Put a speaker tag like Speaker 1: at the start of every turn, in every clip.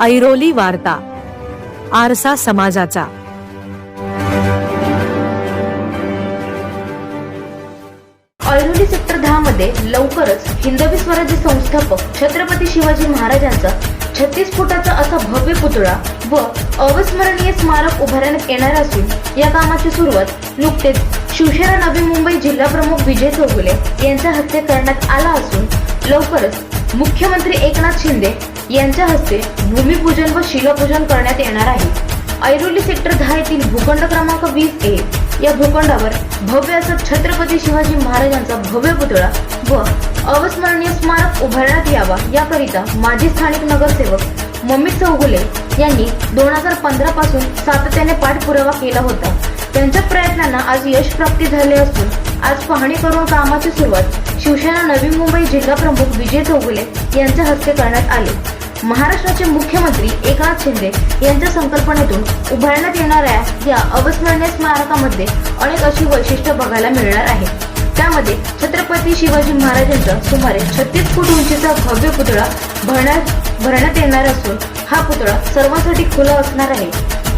Speaker 1: ऐरोली वार्ता आरसा समाजाचा.
Speaker 2: ऐरोली सेक्टर दहा मध्ये लवकरच हिंदवी स्वराज्य संस्थापक छत्रपती शिवाजी महाराजांचा छत्तीस फुटाचा असा भव्य पुतळा व अविस्मरणीय स्मारक उभारण्यात येणार असून या कामाची सुरुवात नुकतेच शिवसेना नवी मुंबई जिल्हा प्रमुख विजय चौगुले यांच्या हस्ते करण्यात आला असून लवकरच मुख्यमंत्री एकनाथ शिंदे यांच्या हस्ते भूमिपूजन व शिलापूजन करण्यात येणार आहे. ऐरोली सेक्टर दहा येथील भूखंड क्रमांक वीस ए या भूखंडावर भव्य असा छत्रपती शिवाजी महाराजांचा भव्य पुतळा व अविस्मरणीय स्मारक उभारण्यात यावा याकरिता माजी स्थानिक नगरसेवक मम्मी चौगुले यांनी दोन हजार पंधरा पासून सातत्याने पाठपुरावा केला होता. त्यांच्या प्रयत्नांना आज यश प्राप्ती झाले असून आज पाहणी करून कामाची सुरुवात शिवसेना नवी मुंबई जिल्हा प्रमुख विजय चौगुले यांच्या हस्ते करण्यात आले. महाराष्ट्राचे मुख्यमंत्री एकनाथ शिंदे यांच्या संकल्पनेतून उभारण्यात येणाऱ्या या अविस्मरणीय स्मारकामध्ये अनेक अशी वैशिष्ट्य बघायला मिळणार आहे त्यामध्ये छत्रपती शिवाजी महाराजांचा सुमारे छत्तीस फूट उंचीचा भव्य पुतळा भरण्यात भरण्यात येणार असून हा पुतळा सर्वांसाठी खुला असणार आहे.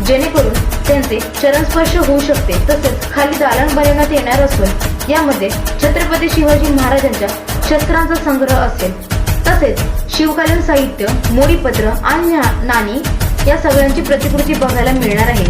Speaker 2: जेणेकरून त्यांचे चरणस्पर्श होऊ शकते तसेच खाली दालन बनवण्यात येणार असून यामध्ये छत्रपती शिवाजी महाराजांच्या शस्त्रांचा संग्रह असेल. तसेच शिवकालीन साहित्य मोडीपत्र आणि ना- नाणी या सगळ्यांची प्रतिकृती बघायला मिळणार आहे.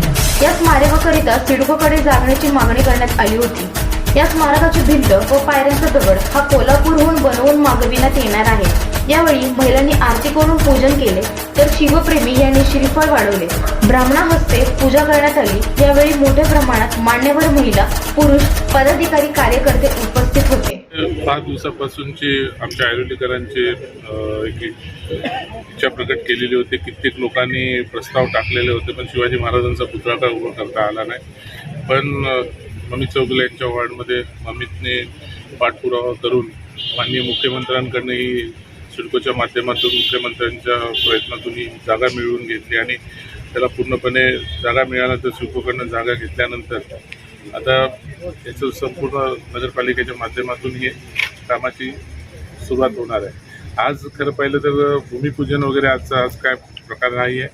Speaker 2: या स्मारकाकरिता सिडकोकडे जागण्याची मागणी करण्यात आली होती. या स्मारकाची भिंत व पायऱ्यांचा दगड हा कोल्हापूरहून बनवून मागविण्यात येणार आहे. यावेळी महिलांनी आरती करून पूजन केले तर शिवप्रेमी यांनी श्रीफळ वाढवले. ब्राह्मणा हस्ते पूजा करण्यात आली. यावेळी मोठ्या प्रमाणात मान्यवर महिला पुरुष पदाधिकारी कार्यकर्ते उपस्थित होते.
Speaker 3: पाच दिवसापासूनची आमच्या आयुर्वेदिकरांची एक इच्छा प्रकट केलेली होती. कित्येक लोकांनी प्रस्ताव टाकलेले होते पण शिवाजी महाराजांचा पुतळा काय उभा करता आला नाही. पण अ, ममित चौगुले यांच्या वॉर्डमध्ये ममितने पाठपुरावा करून माननीय मुख्यमंत्र्यांकडनं ही सिडकोच्या माध्यमातून मुख्यमंत्र्यांच्या प्रयत्नातून ही जागा मिळवून घेतली आणि त्याला पूर्णपणे जागा मिळाल्यानंतर सिडकोकडनं जागा घेतल्यानंतर आता याचं संपूर्ण नगरपालिकेच्या माध्यमातून हे कामाची सुरुवात होणार आहे. आज खरं पाहिलं तर भूमिपूजन वगैरे आजचा आज काय प्रकार नाही आहे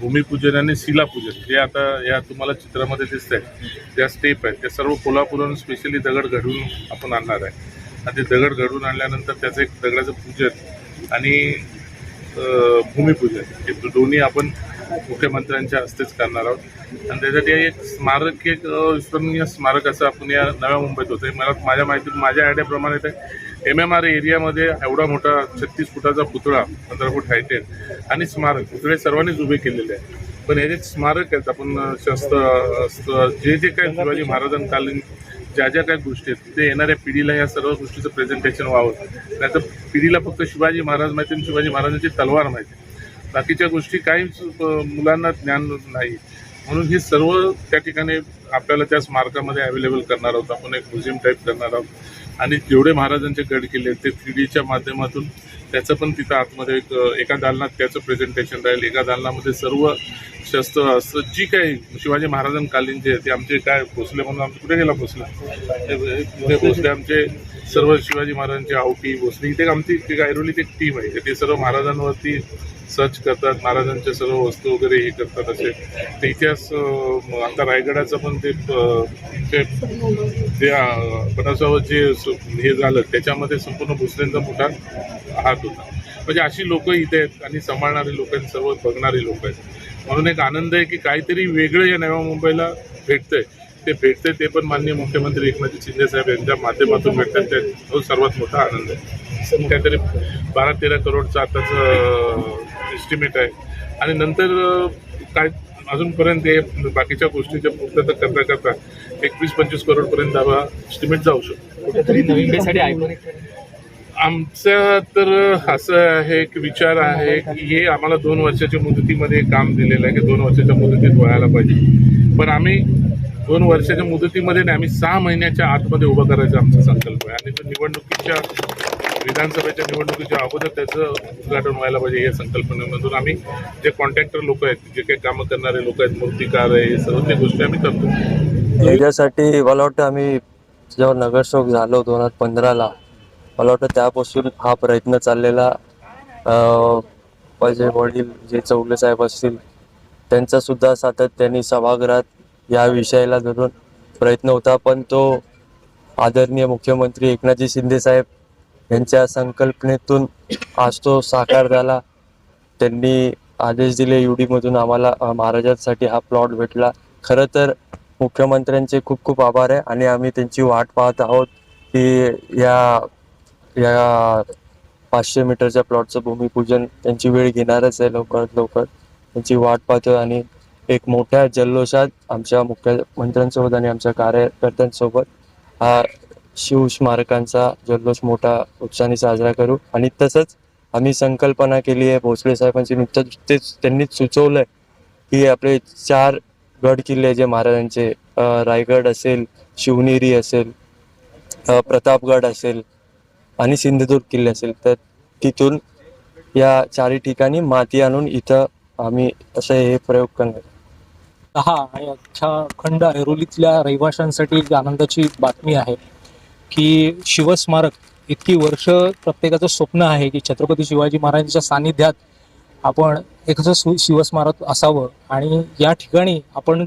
Speaker 3: भूमिपूजन आणि शिलापूजन जे आता या तुम्हाला चित्रामध्ये दिसत आहे त्या स्टेप आहेत त्या सर्व कोल्हापूरहून स्पेशली दगड घडून आपण आणणार आहे. आणि ते दगड घडून आणल्यानंतर त्याचं एक दगडाचं पूजन आणि भूमिपूजन. हे दोन्ही आपण मुख्यमंत्र्यांच्या हस्तेच करणार आहोत. आणि त्यासाठी एक स्मारक एक विस्मरणीय स्मारक असं आपण या नव्या मुंबईत होतं मला माझ्या माहितीत माझ्या आयडियाप्रमाणे ते एम एम आर एरियामध्ये एवढा मोठा छत्तीस फुटाचा पुतळा पंधरा फूट हायटेड आणि स्मारक पुतळे सर्वांनीच उभे केलेले आहे पण हे जे स्मारक आहेत आपण शस्त्र जे जे काही शिवाजी महाराजांकालीन ज्या ज्या काही गोष्टी आहेत ते येणाऱ्या पिढीला या सर्व गोष्टीचं प्रेझेंटेशन व्हावं. नाही तर पिढीला फक्त शिवाजी महाराज माहिती आणि शिवाजी महाराजांची तलवार माहिती. बाकीच्या गोष्टी काहीच मुलांना ज्ञान नाही. म्हणून ही सर्व त्या ठिकाणी आपल्याला त्या स्मारकामध्ये अवेलेबल करणार आहोत. आपण एक म्युझियम टाईप करणार आहोत. आणि जेवढे महाराजांचे गड किल्ले आहेत ते थ्री डीच्या माध्यमातून त्याचं पण तिथं आतमध्ये एक एका दालनात त्याचं प्रेझेंटेशन राहील एका दालनामध्ये सर्व शस्त्र अस्त्र जी काही शिवाजी महाराजांकालीन जे आहे ते आमचे काय भोसले म्हणून आमचे कुठे गेला भोसला हे- भोसले आमचे सर्व शिवाजी महाराजांची आवटी भोसले इथे आमची एक ऐरोलीत एक टीम आहे. ते सर्व महाराजांवरती सर्च करतात महाराजांच्या सर्व वस्तू वगैरे हे करतात असे. ते इतिहास आता रायगडाचं पण ते ते बनासावर जे हे झालं त्याच्यामध्ये संपूर्ण भोसलेंचा मोठा हात होता. म्हणजे अशी लोक इथे आहेत आणि सांभाळणारी लोक आहेत सर्व बघणारी लोक आहेत. म्हणून एक आनंद आहे की काहीतरी वेगळं या नव्या मुंबईला भेटतंय. ते भेटतंय ते पण माननीय मुख्यमंत्री एकनाथ शिंदे साहेब यांच्या माध्यमातून भेटतात. ते तो सर्वात मोठा आनंद आहे. काहीतरी बारा तेरा करोडचा आताच एस्टिमेट आहे. आणि नंतर काय अजूनपर्यंत हे बाकीच्या गोष्टीच्या पूर्तता करता करता एकवीस पंचवीस करोडपर्यंत हा एस्टिमेट जाऊ शकतो. आमचा तर असं आहे की विचार आहे की हे आम्हाला दोन वर्षाच्या मुदतीमध्ये काम दिलेलं आहे की दोन वर्षाच्या मुदतीत व्हायला पाहिजे. पण आम्ही दोन वर्षाच्या मुदतीमध्ये नाही आम्ही सहा महिन्याच्या आतमध्ये उभं करायचा आमचा संकल्प आहे. आणि तो निवडणुकीच्या विधानसभेच्या निवडणुकीच्या अगोदर त्याचं उद्घाटन व्हायला पाहिजे या संकल्पनेमधून आम्ही जे कॉन्ट्रॅक्टर लोक आहेत जे काही कामं करणारे लोक आहेत मूर्तिकार आहे हे सर्व त्या गोष्टी आम्ही करतो.
Speaker 4: याच्यासाठी मला वाटतं आम्ही जेव्हा नगरसेवक झालो दोन हजार पंधराला मला वाटतं त्यापासून हा प्रयत्न चाललेला अं, वडील जे चौले साहेब असतील त्यांचा सुद्धा सातत्याने सभागृहात या विषयाला धरून प्रयत्न होता पण तो आदरणीय मुख्यमंत्री एकनाथजी शिंदे साहेब यांच्या संकल्पनेतून आज तो साकार झाला. त्यांनी आदेश दिले युडीमधून आम्हाला महाराजांसाठी हा प्लॉट भेटला. खरं तर मुख्यमंत्र्यांचे खूप खूप आभार आहे आणि आम्ही त्यांची वाट पाहत आहोत की या या पाचशे मीटरच्या प्लॉटचं भूमिपूजन त्यांची वेळ घेणारच आहे लवकरात लवकर. त्यांची वाट पाहतो आणि एक मोठ्या जल्लोषात आमच्या मुख्यमंत्र्यांसोबत आणि आमच्या कार्यकर्त्यांसोबत हा शिवस्मारकांचा जल्लोष मोठा उत्साहाने साजरा करू. आणि तसंच आम्ही संकल्पना केली आहे भोसले साहेबांची. नुकतंच तेच त्यांनीच आहे की आपले चार गड किल्ले जे महाराजांचे रायगड असेल शिवनेरी असेल प्रतापगड असेल आणि सिंधुदुर्ग किल्ले असेल तर तिथून या चारही ठिकाणी माती आणून इथं आम्ही असे हे प्रयोग करणार.
Speaker 5: दहा आणि अख्ख्या खंड ऐरोलीतल्या रहिवाशांसाठी एक आनंदाची बातमी आहे की शिवस्मारक इतकी वर्ष प्रत्येकाचं स्वप्न आहे की छत्रपती शिवाजी महाराजांच्या सानिध्यात आपण एखादं सु- शिवस्मारक असावं आणि या ठिकाणी आपण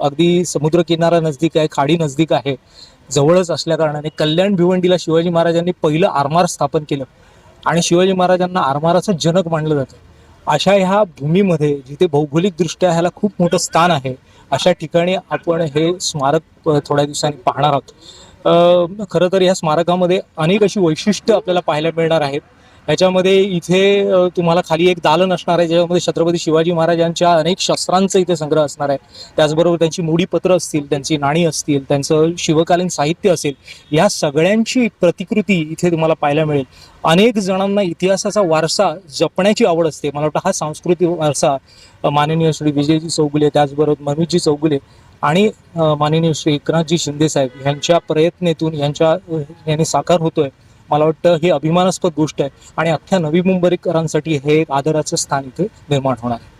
Speaker 5: अगदी समुद्रकिनारा नजदीक आहे खाडी नजदीक आहे जवळच असल्या कारणाने कल्याण भिवंडीला शिवाजी महाराजांनी पहिलं आरमार स्थापन केलं आणि शिवाजी महाराजांना आरमाराचं जनक मानलं जातं. अशा ह्या भूमीमध्ये जिथे भौगोलिकदृष्ट्या ह्याला खूप मोठं स्थान आहे अशा ठिकाणी आपण हे स्मारक थोड्या दिवसांनी पाहणार आहोत. खरं तर या स्मारकामध्ये अनेक अशी वैशिष्ट्य आपल्याला पाहायला मिळणार आहेत. ह्याच्यामध्ये इथे तुम्हाला खाली एक दालन असणार आहे ज्याच्यामध्ये छत्रपती शिवाजी महाराजांच्या अनेक शस्त्रांचं इथे संग्रह असणार आहे. त्याचबरोबर त्यांची मुडीपत्र असतील त्यांची नाणी असतील त्यांचं शिवकालीन साहित्य असेल या सगळ्यांची प्रतिकृती इथे तुम्हाला पाहायला मिळेल. अनेक जणांना इतिहासाचा वारसा जपण्याची आवड असते. मला वाटतं हा सांस्कृतिक वारसा माननीय श्री विजयजी चौगुले त्याचबरोबर मनोजजी चौगुले आणि माननीय श्री एकनाथजी शिंदे साहेब यांच्या प्रयत्नेतून यांच्या याने यांनी साकार होतोय. मला वाटतं ही अभिमानास्पद गोष्ट आहे. आणि अख्ख्या नवी मुंबईकरांसाठी हे एक आदराचं स्थान इथे निर्माण होणार आहे.